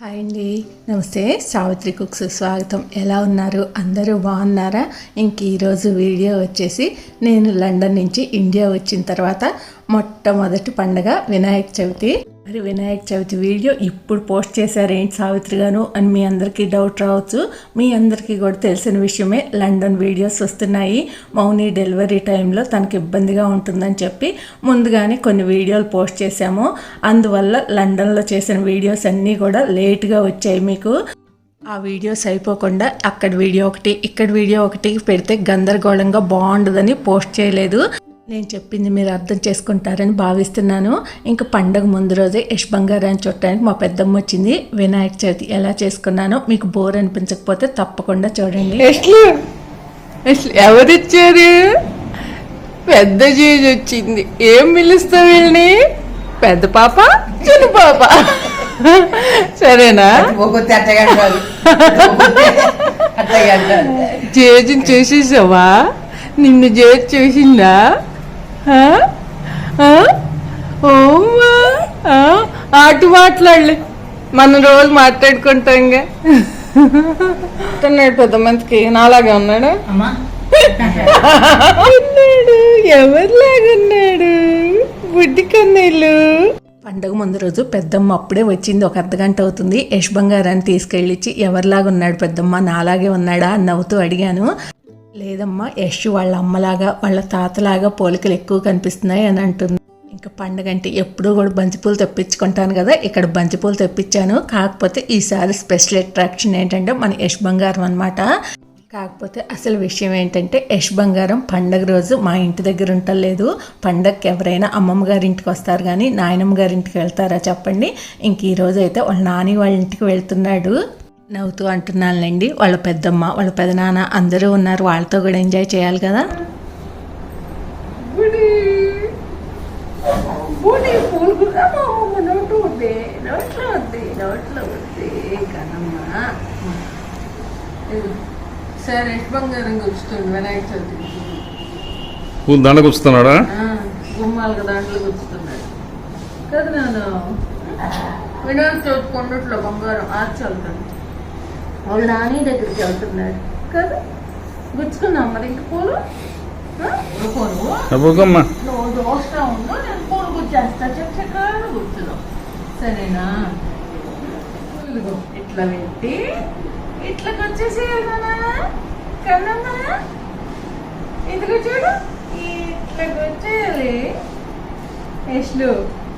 Hi అండి. నమస్తే. Savitri cooks స్వాగతం. ఎలా ఉన్నారు? అందరూ బాగున్నారా? ఇంక ఈరోజు వీడియో వచ్చేసి నేను లండన్ నుంచి ఇండియా వచ్చిన తర్వాత మొట్టమొదటి పండగ వినాయక చవితి. మరి వినాయక చవితి వీడియో ఇప్పుడు పోస్ట్ చేశారు ఏంటి సావిత్రి గాను అని మీ అందరికీ డౌట్ రావచ్చు. మీ అందరికీ కూడా తెలిసిన విషయమే లండన్ వీడియోస్ వస్తున్నాయి. మౌని డెలివరీ టైంలో తనకి ఇబ్బందిగా ఉంటుందని చెప్పి ముందుగానే కొన్ని వీడియోలు పోస్ట్ చేశాము. అందువల్ల లండన్లో చేసిన వీడియోస్ అన్నీ కూడా లేట్గా వచ్చాయి మీకు. ఆ వీడియోస్ అయిపోకుండా అక్కడ వీడియో ఒకటి ఇక్కడ వీడియో ఒకటి పెడితే గందరగోళంగా బాగుండదని పోస్ట్ చేయలేదు. నేను చెప్పింది మీరు అర్థం చేసుకుంటారని భావిస్తున్నాను. ఇంకా పండగ ముందు రోజే యశ్ బంగారాన్ని చుట్టానికి మా పెద్దమ్మ వచ్చింది. వినాయక చవితి ఎలా చేసుకున్నానో మీకు బోర్ అనిపించకపోతే తప్పకుండా చూడండి. ఎవరిచ్చారు పెద్ద జీజ్ వచ్చింది. ఏం పిలుస్తావు వీళ్ళని? పెద్ద పాప చిన్న పాప. సరేనా? జేజుని చేసేసావా? నిన్ను జేజ్ చేసిందా? అటు మాట్లాడలే. మనం రోజు మాట్లాడుకుంటాం ఇంకా ఉన్నాడు పెద్ద మందికి నాలాగే ఉన్నాడు. అమ్మా. ఉన్నాడు. ఎవరిలాగా ఉన్నాడు? బుడ్డి కన్నీళ్ళు. పండగ ముందు రోజు పెద్దమ్మ అప్పుడే వచ్చింది. ఒక అర్ధగంట అవుతుంది. యశ్ బంగారాన్ని తీసుకెళ్ళిచ్చి ఎవరిలాగా ఉన్నాడు పెద్దమ్మ? నాలాగే ఉన్నాడా? అని నవ్వుతూ అడిగాను. లేదమ్మా యశ్ వాళ్ళ అమ్మలాగా వాళ్ళ తాతలాగా పోలికలు ఎక్కువ కనిపిస్తున్నాయి అని అంటుంది. ఇంకా పండగ అంటే ఎప్పుడూ కూడా బంతిపూలు తెప్పించుకుంటాను కదా ఇక్కడ బంతిపూలు తెప్పించాను. కాకపోతే ఈసారి స్పెషల్ అట్రాక్షన్ ఏంటంటే మన యశ్ బంగారం అనమాట కాకపోతే అసలు విషయం ఏంటంటే యశ్ బంగారం పండగ రోజు మా ఇంటి దగ్గర ఉండలేదు పండగకి ఎవరైనా అమ్మమ్మ గారి ఇంటికి వస్తారు కానీ నాయనమ్మ గారి ఇంటికి వెళ్తారా చెప్పండి. ఇంక ఈరోజు అయితే వాళ్ళ నాని వాళ్ళ ఇంటికి వెళ్తున్నాడు. నవ్వుతూ అంటున్నానులేండి. వాళ్ళ పెద్దమ్మ వాళ్ళ పెదనాన్న అందరూ ఉన్నారు. వాళ్ళతో కూడా ఎంజాయ్ చేయాలి కదా? సరే బంగారం వినాయక చవితి పూలు దండ కూర్చుతున్నాడా గుమ్మాలకు దాంట్లో కూర్చుతున్నాడు కదా నాన్న? వినాయక చవితి కొండట్లో బంగారం ఆర్చి వెళ్తాడు వాళ్ళ నాని దగ్గరికి వెళ్తున్నాడు. కదా? గుచ్చుకుందాం మరి ఇంక పూలు నువ్వు దోస్తా ఉండు నేను పూలు గుచ్చేస్తా. చక్కగా గుచ్చుదాం. సరేనా? ఇదిగో ఇట్లా పెట్టి ఇట్లా వచ్చేసేయాలి కన్నమ్మా ఇదిగో చూడు ఇట్లా వచ్చేయాలి యశ్లు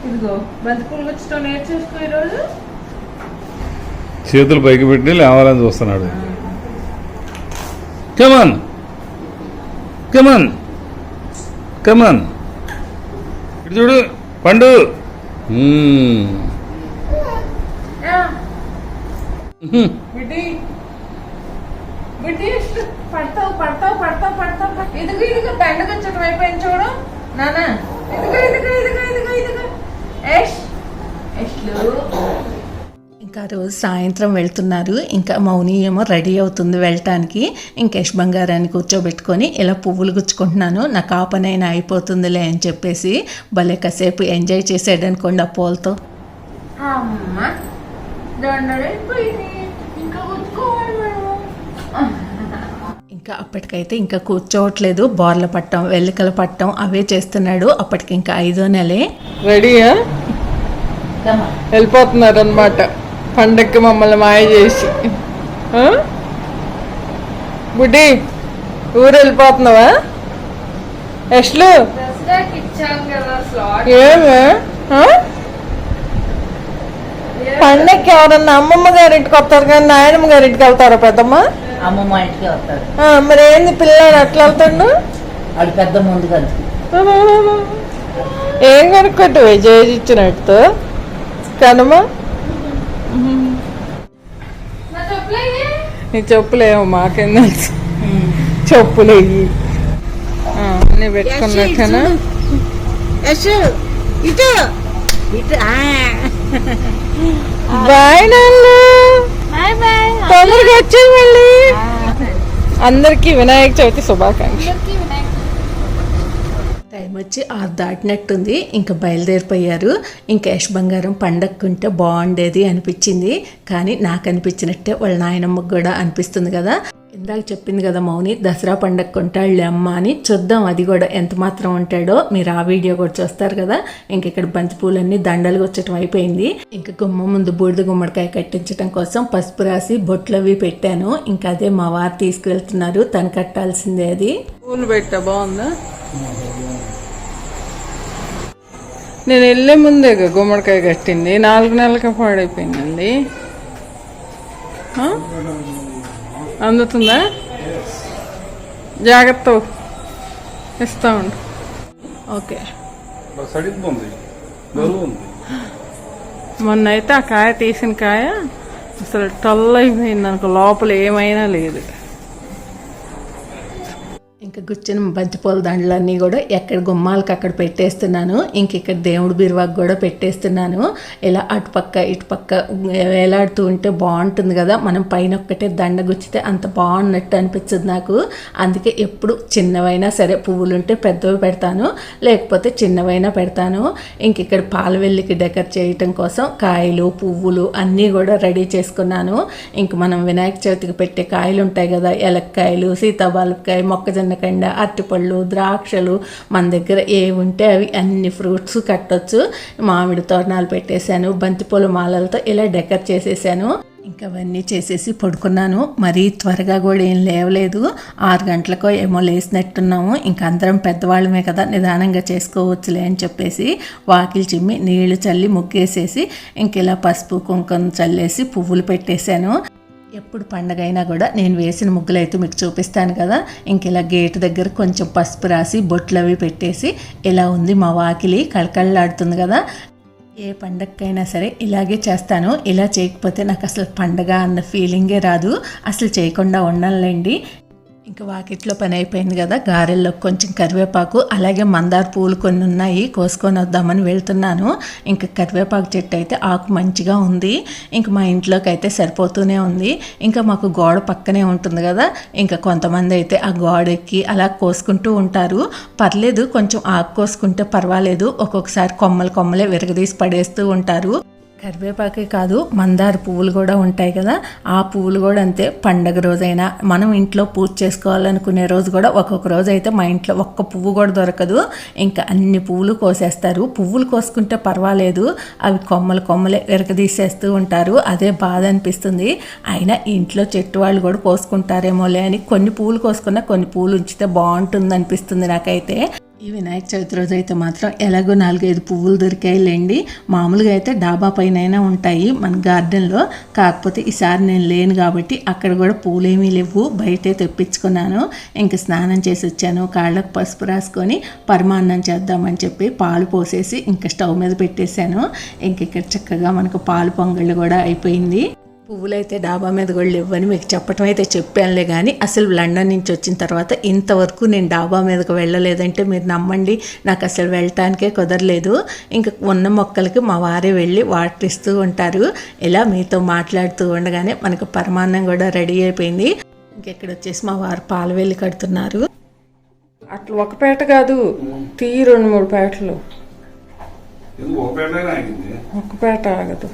ఇదిగో బంతిపూలు గుచ్చడం నేర్చేసుకో ఈరోజు. చేతులు పైకి పెట్టి లేవాలని చూస్తున్నాడు. కమన్ కమన్ కమన్ ఇటు చూడు పండు. Hmm. Hmm. పడతావు పడతావు పడతావు పడతావు ఇదిగో ఇదిగో దండకు అయిపోయింది చూడు. నానా ఇదిగో ఇదిగో ఇదిగో ఇదిగో ఇదిగో. రోజు సాయంత్రం వెళ్తున్నారు. ఇంకా మౌని ఏమో రెడీ అవుతుంది వెళ్ళటానికి. ఇంకా యశ్ బంగారాన్ని కూర్చోబెట్టుకొని ఇలా పువ్వులు గుచ్చుకుంటున్నాను. పని అయినా అయిపోతుందిలే అని చెప్పేసి భలే కాసేపు ఎంజాయ్ చేసాడనుకోండి ఆ పూలతో. ఇంకా అప్పటికైతే ఇంకా కూర్చోవట్లేదు. బోర్ల పట్టం వెల్లికల పట్టం అవే చేస్తున్నాడు. అప్పటికి ఇంకా ఐదో నెలే. రెడీయా? వెళ్ళిపోతున్నారు అనమాట పండక్కి మమ్మల్ని మాయ చేసి? బుడ్డి ఊరు వెళ్ళిపోతున్నావా ఎస్లు ఏమే? పండక్కి ఎవరన్నా అమ్మమ్మ గారింటికి వస్తారు కానీ నాయనమ్మ గారింటికి వెళ్తారా పెద్దమ్మ అమ్మమ్మ ఇంటికి వస్తాడు ఆ, మరి ఏంది పిల్లాడు అట్లా వెళ్తాడు వాడు పెద్ద ముందు ఏం కనుక్కుంటు జేజ్ ఇచ్చినట్టు కనుమా నీ చెప్పులేమో మాకేం తెలుసు? చెప్పులు ఇవి. అన్నీ పెట్టుకున్నట్టేనా ఇటు. ఇటు బాయ్ నాన్న తొందరగా వచ్చే మళ్ళీ. అందరికి వినాయక చవితి శుభాకాంక్ష వచ్చి ఆరు దాటినట్టుంది. ఇంకా బయలుదేరిపోయారు. ఇంకా యశ్ బంగారం పండక్కుంటే బాగుండేది అనిపించింది. కానీ నాకు అనిపించినట్టే వాళ్ళ నాయనమ్మకు కూడా అనిపిస్తుంది కదా. ఇందాక చెప్పింది కదా మౌని దసరా పండగ కొంటాళ్ళే అమ్మ అని. చూద్దాం అది కూడా ఎంత మాత్రం ఉంటాడో. మీరు ఆ వీడియో కూడా చూస్తారు కదా. ఇంక ఇక్కడ బంతిపూలన్నీ దండలు వచ్చటం అయిపోయింది. ఇంకా గుమ్మ ముందు బూడిద గుమ్మడికాయ కట్టించడం కోసం పసుపు రాసి బొట్లు అవి పెట్టాను. ఇంకా అదే మా వారు తీసుకువెళ్తున్నారు. తను కట్టాల్సిందే అది. పూలు పెట్టా బాగుందా? నేను వెళ్ళే ముందే గుమ్మడికాయ కట్టింది. నాలుగు నెలలకే పాడైపోయిందండి? అందుతుందా? జాగ్రత్త ఇస్తా ఉండు. ఓకే. మొన్న అయితే ఆ కాయ తీసిన కాయ అసలు టల్ అయిపోయింది అనుకో లోపల ఏమైనా లేదు. ఇంకా గుచ్చిన బంతిపూల దండలన్నీ కూడా ఎక్కడ గుమ్మాలకు అక్కడ పెట్టేస్తున్నాను. ఇంక ఇక్కడ దేవుడి బిరువాకు కూడా పెట్టేస్తున్నాను. ఇలా అటుపక్క ఇటుపక్క వేలాడుతూ ఉంటే బాగుంటుంది కదా. మనం పైన ఒక్కటే దండ గుచ్చితే అంత బాగున్నట్టు అనిపించదు నాకు. అందుకే ఎప్పుడు చిన్నవైనా సరే పువ్వులు ఉంటే పెద్దవి పెడతాను. లేకపోతే చిన్నవైనా పెడతాను. ఇంక ఇక్కడ పాలవెల్లికి డెకర్ చేయటం కోసం కాయలు పువ్వులు అన్నీ కూడా రెడీ చేసుకున్నాను. ఇంక మనం వినాయక చవితికి పెట్టే కాయలు ఉంటాయి కదా. ఎలక్కాయలు సీతాబాలకాయ మొక్కజొన్న కండ అరటిపళ్ళు ద్రాక్షలు మన దగ్గర ఏముంటే ఉంటే అవి అన్ని ఫ్రూట్స్ కట్టొచ్చు. మామిడి తోరణాలు పెట్టేశాను బంతిపూల మాలలతో ఇలా డెకర్ చేసేసాను ఇంకా అవన్నీ చేసేసి పడుకున్నాను. మరీ త్వరగా కూడా ఏం లేవలేదు. ఆరు గంటలకో ఏమో లేసినట్టున్నాము. ఇంకా అందరం పెద్దవాళ్ళమే కదా నిదానంగా చేసుకోవచ్చులే అని చెప్పేసి వాకిలి చిమ్మి నీళ్ళు చల్లి ముగ్గేసేసి ఇంక ఇలా పసుపు కుంకుమ చల్లేసి పువ్వులు పెట్టేశాను. ఎప్పుడు పండగ అయినా కూడా నేను వేసిన ముగ్గులు అయితే మీకు చూపిస్తాను కదా. ఇంక ఇలా గేటు దగ్గర కొంచెం పసుపు రాసి బొట్లు అవి పెట్టేసి ఇలా ఉంది మా వాకిలి. కళకళలాడుతుంది కదా. ఏ పండగకైనా సరే ఇలాగే చేస్తాను. ఇలా చేయకపోతే నాకు అసలు పండగ అన్న ఫీలింగే రాదు. అసలు చేయకుండా ఉండాలండి. ఇంకా వాకిట్లో పని అయిపోయింది కదా గారెల్లో కొంచెం కరివేపాకు అలాగే మందార పూలు కొన్ని ఉన్నాయి కోసుకొని వద్దామని వెళ్తున్నాను. ఇంకా కరివేపాకు చెట్టు అయితే ఆకు మంచిగా ఉంది. ఇంకా మా ఇంట్లోకి అయితే సరిపోతూనే ఉంది. ఇంకా మాకు గోడ పక్కనే ఉంటుంది కదా ఇంకా కొంతమంది అయితే ఆ గోడ ఎక్కి అలా కోసుకుంటూ ఉంటారు. పర్లేదు కొంచెం ఆకు కోసుకుంటే పర్వాలేదు ఒక్కొక్కసారి కొమ్మలు కొమ్మలే విరగదీసి పడేస్తూ ఉంటారు. కరివేపాకే కాదు మందార పువ్వులు కూడా ఉంటాయి కదా. ఆ పువ్వులు కూడా అంతే. పండగ రోజైనా మనం ఇంట్లో పూజ చేసుకోవాలనుకునే రోజు కూడా ఒక్కొక్క రోజు అయితే మా ఇంట్లో ఒక్క పువ్వు కూడా దొరకదు. ఇంకా అన్ని పువ్వులు కోసేస్తారు. పువ్వులు కోసుకుంటే పర్వాలేదు. అవి కొమ్మలు కొమ్మలే విరగదీసేస్తూ ఉంటారు. అదే బాధ అనిపిస్తుంది. అయినా ఇంట్లో చెట్టు వాళ్ళు కూడా కోసుకుంటారేమోలే అని కొన్ని పువ్వులు కోసుకున్నా కొన్ని పువ్వులు ఉంచితే బాగుంటుంది అనిపిస్తుంది నాకైతే. ఈ వినాయక చవితి రోజు అయితే మాత్రం ఎలాగో నాలుగైదు పువ్వులు దొరికాయిలేండి. మామూలుగా అయితే డాబా పైన ఉంటాయి మన గార్డెన్లో కాకపోతే ఈసారి నేను లేను కాబట్టి అక్కడ కూడా పూలేమీ లేవు. బయటే తెప్పించుకున్నాను. ఇంక స్నానం చేసి వచ్చాను. కాళ్ళకు పసుపు రాసుకొని పరమాన్నం చేద్దామని చెప్పి పాలు పోసేసి ఇంకా స్టవ్ మీద పెట్టేశాను. ఇంక ఇక్కడ చక్కగా మనకు పాలు పొంగళ్ళు కూడా అయిపోయింది. పువ్వులైతే డాబా మీద కూడా లేవని మీకు చెప్పటం అయితే చెప్పానులే కానీ అసలు లండన్ నుంచి వచ్చిన తర్వాత ఇంతవరకు నేను డాబా మీదకి వెళ్ళలేదంటే మీరు నమ్మండి. నాకు అసలు వెళ్ళటానికే కుదరలేదు. ఇంకా ఉన్న మొక్కలకి మా వారే వెళ్ళి వాటర్ ఇస్తూ ఉంటారు. ఇలా మీతో మాట్లాడుతూ ఉండగానే మనకు పరమాన్నం కూడా రెడీ అయిపోయింది. ఇంకెక్కడ వచ్చేసి మా వారు పాలు వెళ్ళి కడుతున్నారు. అట్లా ఒక పేట కాదు తీ రెండు మూడు పేటలు. ఒక పేట ఆగదు.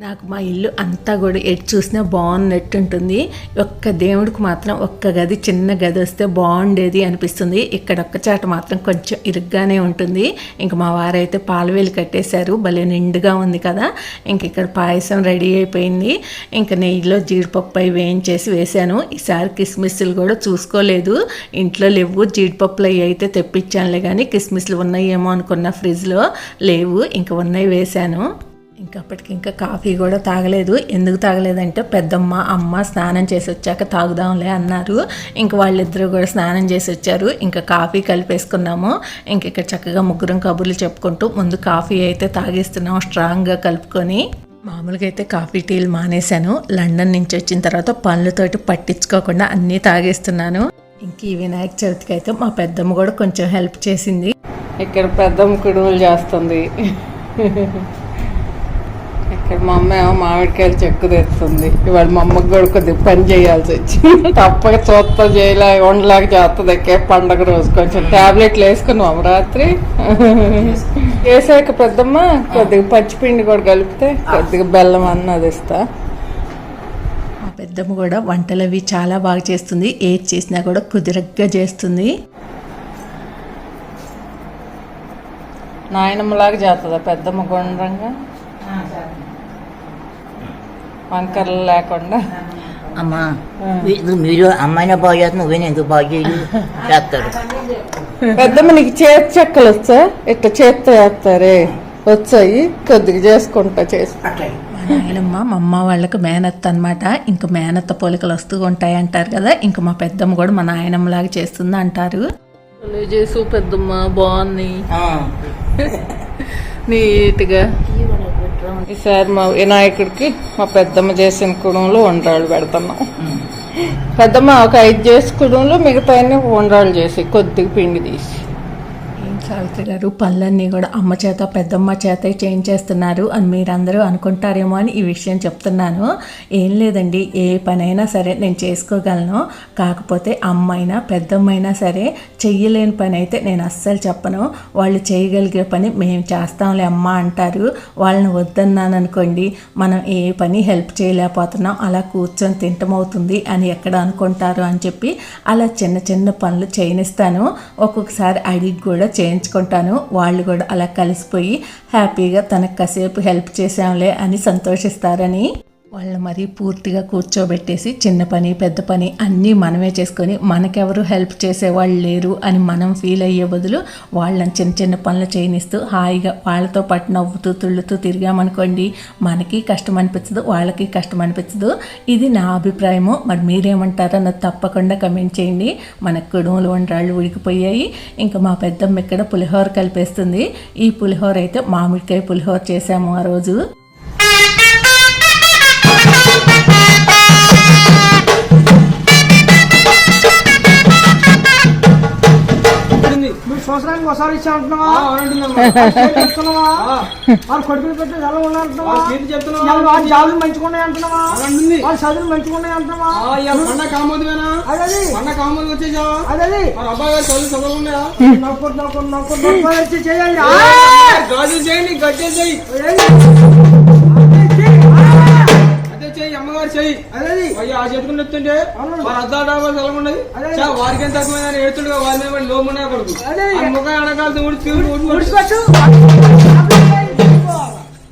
నాకు మా ఇల్లు అంతా కూడా ఎటు చూసినా బాగున్నట్టు ఉంటుంది. ఒక్క దేవుడికి మాత్రం ఒక్క గది చిన్న గది వస్తే బాగుండేది అనిపిస్తుంది. ఇక్కడ ఒక్క చాట మాత్రం కొంచెం ఇరుగ్గానే ఉంటుంది. ఇంక మా వారైతే పాలవేలు కట్టేశారు. భలే నిండుగా ఉంది కదా. ఇంక ఇక్కడ పాయసం రెడీ అయిపోయింది. ఇంక నెయ్యిలో జీడిపప్పు అవి వేయించేసి వేశాను. ఈసారి కిస్మిస్లు కూడా చూసుకోలేదు. ఇంట్లో లేవు. జీడిపప్పులు అవి అయితే తెప్పించానులే కానీ కిస్మిస్లు ఉన్నాయేమో అనుకున్న ఫ్రిడ్జ్లో లేవు. ఇంక ఉన్నాయి వేశాను. ఇంకా అప్పటికి ఇంకా కాఫీ కూడా తాగలేదు. ఎందుకు తాగలేదంటే పెద్దమ్మ అమ్మ స్నానం చేసి వచ్చాక తాగుదాంలే అన్నారు. ఇంక వాళ్ళిద్దరూ కూడా స్నానం చేసి వచ్చారు. ఇంకా కాఫీ కలిపేసుకున్నాము. ఇంక ఇక్కడ చక్కగా ముగ్గురం కబుర్లు చెప్పుకుంటూ ముందు కాఫీ అయితే తాగేస్తున్నాం స్ట్రాంగ్గా కలుపుకొని. మామూలుగా అయితే కాఫీ టీలు మానేశాను. లండన్ నుంచి వచ్చిన తర్వాత పనులతోటి పట్టించుకోకుండా అన్నీ తాగేస్తున్నాను. ఇంక ఈ వినాయక చవితికి అయితే మా పెద్దమ్మ కూడా కొంచెం హెల్ప్ చేసింది. ఇక్కడ పెద్దమ్మ కుడుములు చేస్తుంది. ఇక్కడ మా అమ్మ ఏమో మామిడికాయలు చెక్కు తెస్తుంది. ఇవాళ మా అమ్మకి కూడా కొద్దిగా పని చేయాల్సి వచ్చింది. తప్పక చూస్తా చేయలే వండలాగా చేస్తుంది ఎక్కే పండగ రోజు. కొంచెం టాబ్లెట్లు వేసుకున్నాం రాత్రి. వేసాక పెద్దమ్మ కొద్దిగా పచ్చిపిండి కూడా కలిపితే కొద్దిగా బెల్లం అన్నది ఇస్తా. మా పెద్దమ్మ కూడా వంటలు అవి చాలా బాగా చేస్తుంది. ఏది చేసినా కూడా కుదిరగ్గా చేస్తుంది. నాయనమ్మలాగా చేస్తుందా పెద్దమ్మ గుండ్రంగా? వంకరలు లేకుండా. అమ్మా ఇది మీరు అమ్మాయినే బాగు చేస్తున్నా నువ్వేనా ఎందుకు బాగు చేయలేదు చేస్తారు. పెద్దమ్మ నీకు చేతి చెక్కలు వచ్చా? ఇట్లా చేత్తో వేస్తారే వచ్చాయి కొద్దిగా చేసుకుంటా చేసి. మా నాయనమ్మ మా అమ్మ వాళ్ళకి మేనత్త అనమాట ఇంకా మేనత్త పోలికలు వస్తూ ఉంటాయి అంటారు కదా ఇంకా మా పెద్దమ్మ కూడా మా నాయనమ్మలాగా చేస్తుంది అంటారు. చేసు పెద్దమ్మ బాగుంది ఆ. నీట్గా. ఈసారి మా వినాయకుడికి మా పెద్దమ్మ చేసిన కుడంలో వండ్రాళ్ళు పెడుతున్నాం. పెద్దమ్మ ఒక ఐదు చేసి కుడంలో మిగతా వండ్రాళ్ళు చేసి కొద్దిగా పిండి తీసి. సావిత్రి గారు పనులన్నీ కూడా అమ్మ చేత పెద్దమ్మ చేతే చేయించేస్తున్నారు అని మీరందరూ అనుకుంటారేమో అని ఈ విషయం చెప్తున్నాను. ఏం లేదండి ఏ పనైనా సరే నేను చేసుకోగలను. కాకపోతే అమ్మైనా పెద్దమ్మైనా సరే చెయ్యలేని పని అయితే నేను అస్సలు చెప్పను. వాళ్ళు చేయగలిగే పని మేము చేస్తాంలే అమ్మ అంటారు. వాళ్ళని వద్దన్నాను అనుకోండి మనం ఏ పని హెల్ప్ చేయలేకపోతున్నాం. అలా కూర్చొని తింటమవుతుంది అని ఎక్కడ అనుకుంటారు అని చెప్పి అలా చిన్న చిన్న పనులు చేయనిస్తాను. ఒక్కొక్కసారి అడిగి కూడా చేయించుకుంటాను. వాళ్ళు కూడా అలా కలిసిపోయి హ్యాపీగా తనకు కాసేపు హెల్ప్ చేసాంలే అని సంతోషిస్తారని. వాళ్ళు మరీ పూర్తిగా కూర్చోబెట్టేసి చిన్న పని పెద్ద పని అన్నీ మనమే చేసుకొని మనకెవరు హెల్ప్ చేసేవాళ్ళు లేరు అని మనం ఫీల్ అయ్యే బదులు వాళ్ళని చిన్న చిన్న పనులు చేయనిస్తూ హాయిగా వాళ్ళతో పాటు నవ్వుతూ తుళ్ళుతూ తిరిగామనుకోండి మనకి కష్టం అనిపించదు వాళ్ళకి కష్టం అనిపించదు ఇది నా అభిప్రాయము. మరి మీరేమంటారో నాకు తప్పకుండా కమెంట్ చేయండి. మన కుడుములు వంటరాళ్ళు ఉడికిపోయాయి. ఇంకా మా పెద్దమ్మ ఇక్కడ పులిహోర కలిపేస్తుంది. ఈ పులిహోర అయితే మామిడికాయ పులిహోర చేసాము ఆ రోజు. సంవత్సరానికి ఒకసారి ఇచ్చా అంటున్నావా చెప్తున్నావా వాళ్ళు కొడుకులు పెట్టి ఎలా ఉండాలంటున్నావా వాళ్ళ జాబులు మంచుకున్నాయి అంటున్నావా వాళ్ళ చదువులు మంచుకున్నాయి అంటున్నావా అదే అదే నవ్వుకుంటూ నవ్వుకుంటూ నవ్వుకుంటూ నవ్వుకుంటూ వచ్చి చేయాలి ఆ! అదే చెప్తుంటే వారు అద్దా డాబా సెలవున్నది వారికి ఎంత తక్కువ ఏడుతుండగా వారి మీద లోమున్నా కొడుకు. ముఖం అనకాలతో ఉడిచి ఉడిచిపెట్టు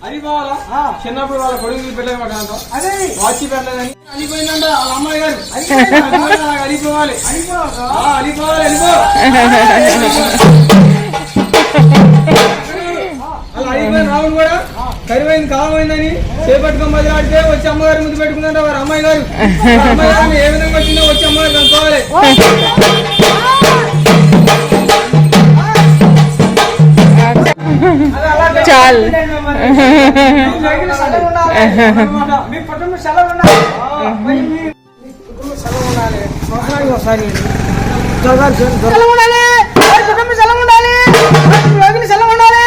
అది పోవాలా చిన్నప్పుడు వాళ్ళ కొడుకు పెట్టలేదు అదే. వాచి పెట్టలేదని అలిపోయిందంట వాళ్ళ అమ్మాయి గారు. అలిపోవాలి అలిపోవాలి అలిపో అలా అడిగిపోయిన రావును కూడా కరివైంది కాలమైందని చేపట్టుకొని బదిలాడితే వచ్చి అమ్మగారు ముందు పెట్టుకుందంట వారి అమ్మాయి గారు అమ్మాయి ఏ విధంగా వచ్చిందో వచ్చి అమ్మగారు కనుక్కోవాలి. చాలు. సెలవు ఉండాలి మీ కుటుంబం సెలవు ఉండాలి సెలవు ఉండాలి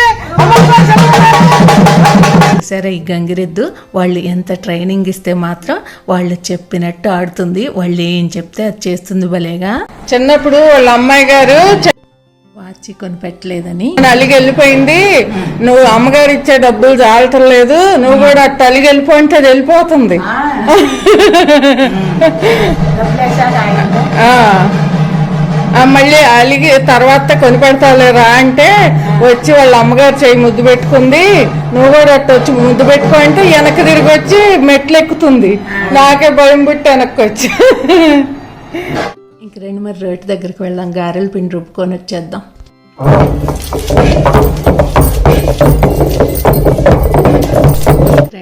సెలవు ఉండాలి. సరే ఈ గంగిరెద్దు. వాళ్ళు ఎంత ట్రైనింగ్ ఇస్తే మాత్రం వాళ్ళు చెప్పినట్టు ఆడుతుంది. వాళ్ళు ఏం చెప్తే అది చేస్తుంది భలేగా. చిన్నప్పుడు వాళ్ళ అమ్మాయి గారు వాచి కొని పెట్టలేదని అలిగి వెళ్ళిపోయింది. నువ్వు అమ్మగారు ఇచ్చే డబ్బులు చాలటం లేదు. నువ్వు కూడా అట్ట అలిగి వెళ్ళిపోయింటే అది వెళ్ళిపోతుంది. మళ్ళీ అలిగి తర్వాత కొని పెడతావులేరా అంటే వచ్చి వాళ్ళ అమ్మగారు చేయి ముద్దు పెట్టుకుంది. నువ్వు కూడా అట్ట వచ్చి ముద్దు పెట్టుకో అంటే వెనక్కి తిరిగి వచ్చి మెట్లు ఎక్కుతుంది నాకే భయం పుట్టి వెనక్కి వచ్చి. ఇంక రెండు మరి రోటి దగ్గరికి వెళ్దాం. గారెల పిండి రుబ్బుకొని వచ్చేద్దాం.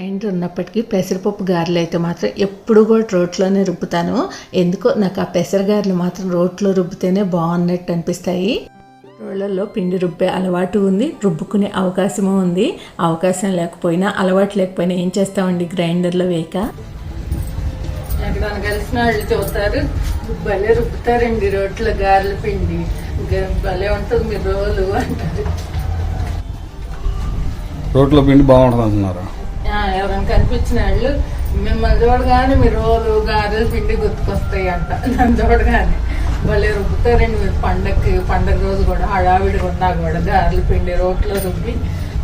గ్రైండర్ ఉన్నప్పటికీ పెసరపప్పు గారెలు అయితే మాత్రం ఎప్పుడు కూడా రోట్లోనే రుబ్బుతాను. ఎందుకో నాకు ఆ పెసర గారెలు మాత్రం రోట్లో రుబ్బితేనే బాగున్నట్టు అనిపిస్తాయి. రోళ్ళల్లో పిండి రుబ్బే అలవాటు ఉంది రుబ్బుకునే అవకాశము ఉంది. అవకాశం లేకపోయినా అలవాటు లేకపోయినా ఏం చేస్తామండి గ్రైండర్లో వేయక? ఎక్కడైనా కలిసిన వాళ్ళు చూస్తారు భలే రుబ్బుతారండి రోట్ల గారెల పిండి. గ- భలే ఉంటుంది మీ రోలు అంటారు. రోడ్లో పిండి బాగుంటుంది అంటున్నారు ఎవరైనా కనిపించిన వాళ్ళు మిమ్మల్ని చూడగానే మీరు రోజు గారెలు పిండి గుర్తుకొస్తాయి అంట నన్ను చూడగానే. భలే రుబ్బుతారండి మీరు పండగకి పండగ రోజు కూడా హడావిడిగా ఉన్నా కూడా గారెలు పిండి రోట్లో రుబ్బి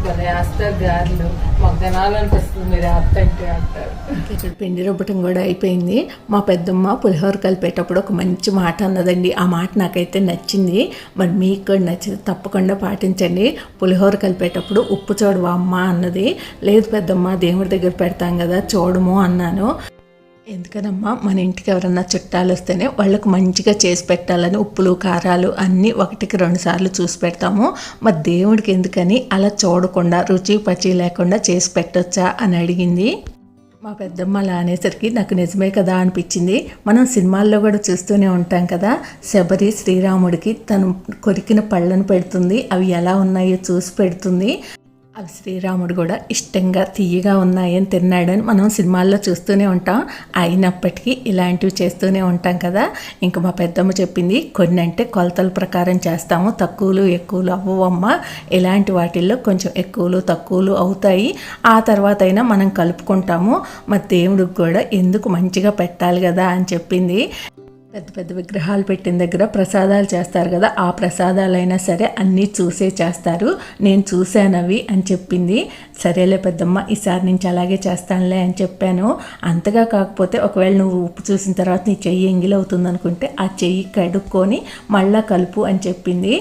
భలే వేస్తారు గారెలు. మాకు తినాలనిపిస్తుంది మీరు వేస్తంటే అంటారు. ఇక్కడ పిండి రుబ్బటం కూడా అయిపోయింది. మా పెద్దమ్మ పులిహోర కలిపేటప్పుడు ఒక మంచి మాట అన్నదండి. ఆ మాట నాకైతే నచ్చింది. మరి మీకు కూడా నచ్చింది. తప్పకుండా పాటించండి. పులిహోర కలిపేటప్పుడు ఉప్పు చూడవా అమ్మ అన్నది. లేదు పెద్దమ్మ దేవుడి దగ్గర పెడతాం కదా చూడము అన్నాను. ఎందుకనమ్మా? మన ఇంటికి ఎవరన్నా చుట్టాలు వస్తేనే వాళ్ళకు మంచిగా చేసి పెట్టాలని ఉప్పులు కారాలు అన్నీ ఒకటికి రెండు సార్లు చూసి పెడతాము. మరి దేవుడికి ఎందుకని అలా చూడకుండా రుచి పచి లేకుండా చేసి పెట్టొచ్చా అని అడిగింది. మా పెద్దమ్మ అలా అనేసరికి నాకు నిజమే కదా అనిపించింది. మనం సినిమాల్లో కూడా చూస్తూనే ఉంటాం కదా. శబరి శ్రీరాముడికి తను కొరికిన పళ్ళను పెడుతుంది. అవి ఎలా ఉన్నాయో చూసి పెడుతుంది. అవి శ్రీరాముడు కూడా ఇష్టంగా తీయగా ఉన్నాయని తిన్నాడని మనం సినిమాల్లో చూస్తూనే ఉంటాం. అయినప్పటికీ ఇలాంటివి చేస్తూనే ఉంటాం కదా. ఇంకా మా పెద్దమ్మ చెప్పింది కొన్ని అంటే కొలతల ప్రకారం చేస్తాము. తక్కువలు ఎక్కువలు అవ్వమ్మ ఇలాంటి వాటిల్లో కొంచెం ఎక్కువలు తక్కువలు అవుతాయి. ఆ తర్వాత అయినా మనం కలుపుకుంటాము. మా దేవుడికి కూడా ఎందుకు మంచిగా పెట్టాలి కదా అని చెప్పింది. పెద్ద పెద్ద విగ్రహాలు పెట్టిన దగ్గర ప్రసాదాలు చేస్తారు కదా ఆ ప్రసాదాలైనా సరే అన్నీ చూసే చేస్తారు. నేను చూశానవి అని చెప్పింది. సరేలే పెద్దమ్మ ఈసారి నుంచి అలాగే చేస్తానులే అని చెప్పాను. అంతగా కాకపోతే ఒకవేళ నువ్వు ఉప్పు చూసిన తర్వాత నీ చెయ్యి ఎంగిలవుతుంది అనుకుంటే ఆ చెయ్యి కడుక్కొని మళ్ళా కలుపు అని చెప్పింది.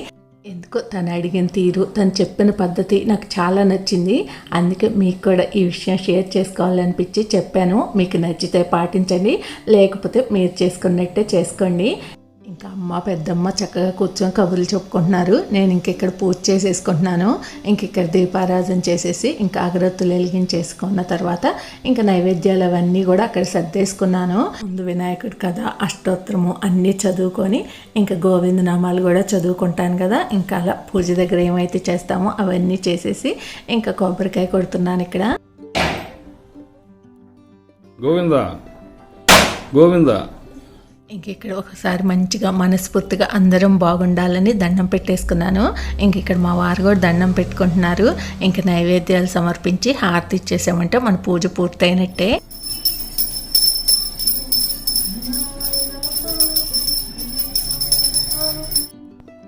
ఎందుకో తను అడిగిన తీరు తను చెప్పిన పద్ధతి నాకు చాలా నచ్చింది. అందుకే మీకు కూడా ఈ విషయం షేర్ చేసుకోవాలనిపించి చెప్పాను. మీకు నచ్చితే పాటించండి లేకపోతే మీరు చేసుకున్నట్టే చేసుకోండి. ఇంకా అమ్మ పెద్దమ్మ చక్కగా కూర్చొని కబుర్లు చెప్పుకుంటున్నారు. నేను ఇంక ఇక్కడ పూజ చేసేసుకుంటున్నాను. ఇంక ఇక్కడ దీపారాధన చేసేసి ఇంకా అగరత్తులు వెలిగించేసుకున్న తర్వాత ఇంకా నైవేద్యాలు అవన్నీ కూడా అక్కడ సర్దేసుకున్నాను. ముందు వినాయకుడు కథ అష్టోత్తరము అన్నీ చదువుకొని ఇంకా గోవింద నామాలు కూడా చదువుకుంటాను కదా. ఇంకా అలా పూజ దగ్గర ఏమైతే చేస్తామో అవన్నీ చేసేసి ఇంకా కొబ్బరికాయ కొడుతున్నాను ఇక్కడ. గోవిందా గోవిందా. ఇంకెక్కడ ఒకసారి మంచిగా మనస్ఫూర్తిగా అందరం బాగుండాలని దండం పెట్టేసుకున్నాను. ఇంక ఇక్కడ మా వారు కూడా దండం పెట్టుకుంటున్నారు. ఇంక నైవేద్యాలు సమర్పించి హారతి ఇచ్చేసామంటే మన పూజ పూర్తయినట్టే.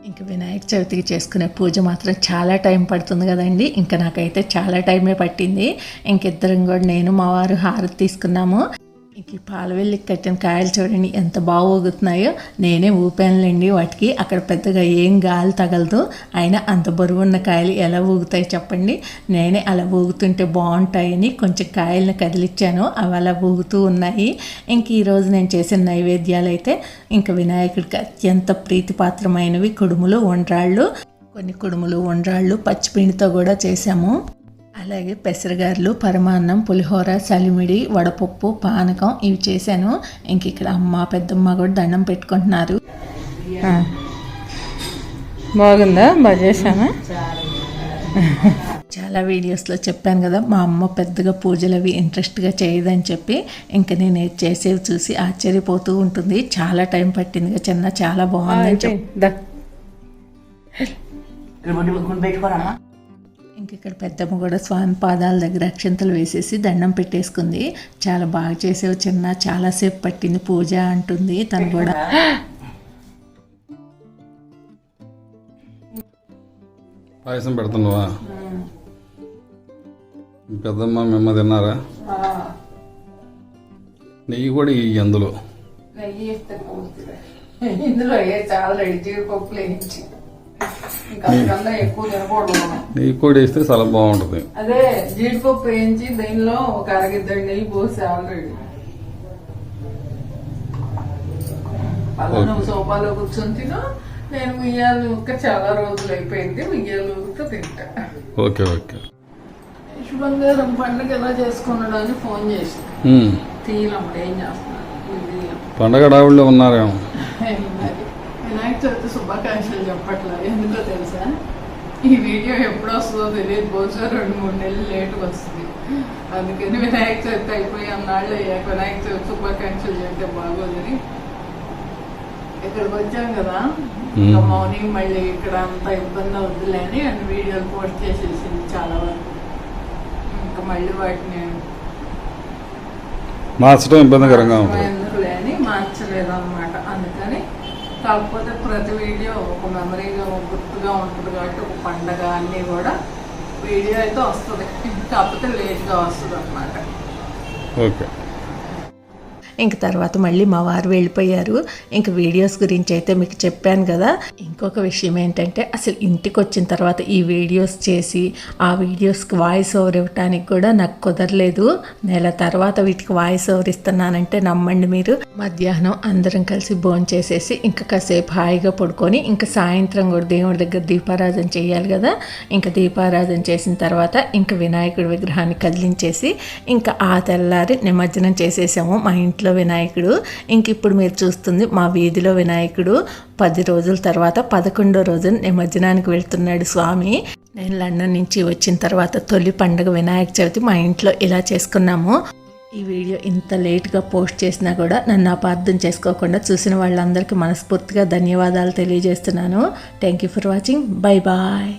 ఇంక వినాయక చవితికి చేసుకునే పూజ మాత్రం చాలా టైం పడుతుంది కదండి. ఇంకా నాకైతే చాలా టైమే పట్టింది. ఇంకిద్దరం కూడా నేను మా వారు హారతి తీసుకున్నాము. ఇంక పాలవెల్లికి కట్టిన కాయలు చూడండి ఎంత బాగా ఊగుతున్నాయో నేనే ఊపానులేండి వాటికి అక్కడ పెద్దగా ఏం గాలి తగలదు. అయినా అంత బరువు ఉన్న కాయలు ఎలా ఊగుతాయి చెప్పండి. నేనే అలా ఊగుతుంటే బాగుంటాయని కొంచెం కాయలను కదిలిచ్చాను. అవి అలా ఊగుతూ ఉన్నాయి. ఇంక ఈరోజు నేను చేసిన నైవేద్యాలు అయితే ఇంకా వినాయకుడికి అత్యంత ప్రీతిపాత్రమైనవి. కుడుములు వండ్రాళ్ళు కొన్ని కుడుములు వండ్రాళ్ళు పచ్చిపిండితో కూడా చేశాము. అలాగే పెసరగారులు పరమాన్నం పులిహోర సలిమిడి వడపప్పు పానకం ఇవి చేశాను. ఇంక ఇక్కడ అమ్మ పెద్దమ్మ కూడా దండం పెట్టుకుంటున్నారు. బాగుందా? బాగా చేశానా చాలా వీడియోస్లో చెప్పాను కదా మా అమ్మ పెద్దగా పూజలు అవి ఇంట్రెస్ట్గా చేయదని చెప్పి ఇంక నేను చేసేవి చూసి ఆశ్చర్యపోతూ ఉంటుంది. చాలా టైం పట్టింది కదా చిన్న చాలా బాగుందని చెప్పి. ఇక్కడ పెట్టుకోరమ్మా ఇంక ఇక్కడ పెద్దమ్మ కూడా స్వామి పాదాల దగ్గర అక్షంతలు వేసేసి దండం పెట్టేసుకుంది. చాలా బాగా చేసేవి చిన్న చాలాసేపు పట్టింది పూజ అంటుంది తను కూడా. పాయసం పెడుతున్నావా? పెద్దమ్మ మిమ్మ తిన్నారా? నెయ్యి కూడా ఈ అందులో. నెయ్యి ఇందులో వేసి ఆల్రెడీ జీడిపప్పు వేయించి. నెయ్యి కూడా వేస్తే చాలా బాగుంటుంది. అదే జీడిపప్పు వేయించి దీనిలో ఒక అరగిద్దరు నెయ్యి పోసి ఆల్రెడీ నువ్వు సోఫాలో కూర్చొని తిను. నేను మియ్యాలు ఇంకా చాలా రోజులు అయిపోయింది. మియ్యాలు తింటా. Okay okay. బంగారం పండుగ ఎలా చేసుకున్నాడు అని ఫోన్ చేసి ఉమ్. తీయలమ్మడు ఏం చేస్తున్నాడు. పండగ డావుల్లో ఉన్నారేమో. వినాయక చవితి శుభాకాంక్షలు చెప్పట్లా. ఎందుకో తెలుసా? ఈ వీడియో ఎప్పుడు వస్తుందో తెలియదు. బహుశా రెండు మూడు నెలలు లేటుగా వస్తుంది. అందుకని వినాయక చవితి అయిపోయి అన్నాళ్ళు అయ్యాక వినాయక చవితి శుభాకాంక్షలు చెప్తే బాగోదని ఇక్కడికి వచ్చాం కదా. ఇంకా మౌని మళ్ళీ ఇక్కడ అంత ఇబ్బంది అవుతుందిలే అని అన్ని వీడియోలు పోస్ట్ చేసేసింది చాలా వరకు. ఇంకా మళ్ళీ వాటిని మార్చడం ఇబ్బందికరంగా ఉంటుంది. మార్చలేదు అనమాట అందుకని కాకపోతే ప్రతి వీడియో ఒక మెమరీగా గుర్తుగా ఉంటుంది కాబట్టి ఒక పండగ అన్నీ కూడా వీడియో అయితే వస్తుంది. కాకపోతే లేట్గా వస్తుంది అనమాట ఓకే. ఇంక తర్వాత మళ్ళీ మా వారు వెళ్ళిపోయారు. ఇంక వీడియోస్ గురించి అయితే మీకు చెప్పాను కదా. ఇంకొక విషయం ఏంటంటే అసలు ఇంటికి వచ్చిన తర్వాత ఈ వీడియోస్ చేసి ఆ వీడియోస్కి వాయిస్ ఓవర్ ఇవ్వటానికి కూడా నాకు కుదరలేదు. నెల తర్వాత వీటికి వాయిస్ ఓవర్ ఇస్తున్నానంటే నమ్మండి మీరు. మధ్యాహ్నం అందరం కలిసి భోజనం చేసేసి ఇంకా కాసేపు హాయిగా పడుకొని ఇంకా సాయంత్రం కూడా దేవుడి దగ్గర దీపారాధన చేయాలి కదా. ఇంకా దీపారాధన చేసిన తర్వాత ఇంకా వినాయకుడి విగ్రహాన్ని కదిలించేసి ఇంకా ఆ తెల్లారి నిమజ్జనం చేసేసాము మా ఇంట్లో వినాయకుడు. ఇంక ఇప్పుడు మీరు చూస్తుంది మా వీధిలో వినాయకుడు. పది రోజుల తర్వాత పదకొండో రోజు నిమజ్జనానికి వెళ్తున్నాడు స్వామి. నేను లండన్ నుంచి వచ్చిన తర్వాత తొలి పండుగ వినాయక చవితి మా ఇంట్లో ఇలా చేసుకున్నాము. ఈ వీడియో ఇంత లేట్గా పోస్ట్ చేసినా కూడా నన్ను అపార్థం చేసుకోకుండా చూసిన వాళ్ళందరికీ మనస్ఫూర్తిగా ధన్యవాదాలు తెలియజేస్తున్నాను. Thank you for watching bye bye